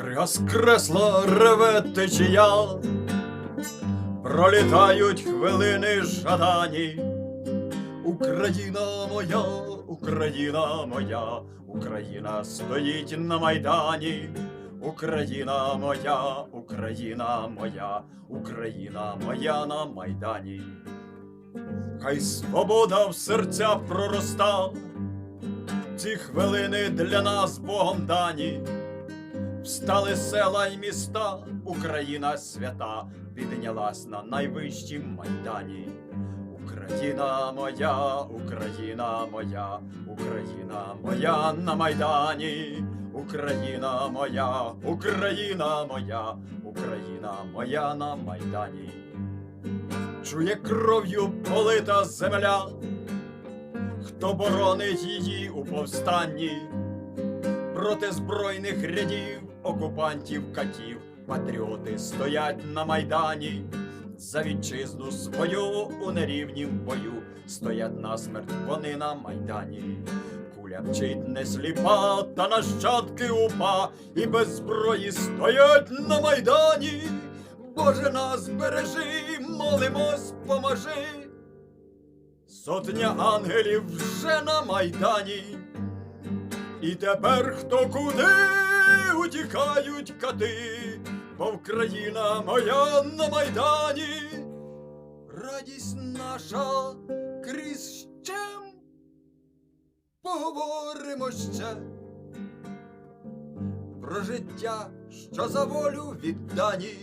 Крига з реве течія, пролітають хвилини жадані. Україна моя, Україна моя, Україна стоїть на майдані. Україна моя, Україна моя, Україна моя на майдані. Хай свобода в серця пророста, ці хвилини для нас Богом дані. Встали села й міста, Україна свята піднялась на найвищім майдані. Україна моя, Україна моя, Україна моя на майдані. Україна моя, Україна моя, Україна моя на майдані. Чує кров'ю полита земля, хто боронить її у повстанні проти збройних рядів, окупантів, катів, патріоти стоять на майдані. За вітчизну свою у нерівнім бою стоять насмерть вони на майдані. Куля вчить не сліпа, та нащадки упа, і без зброї стоять на майдані. Боже нас бережи, молимось, поможи. Сотня ангелів вже на майдані. І тепер хто куди утікають кати, бо Вкраїна моя на майдані, радість наша крізь щем. Поговоримо ще про життя, що за волю віддані.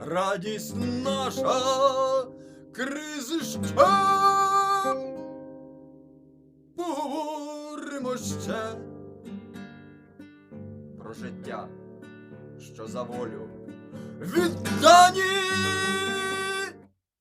Радість наша крізь щем. Поговоримо ще життя, що за волю віддані.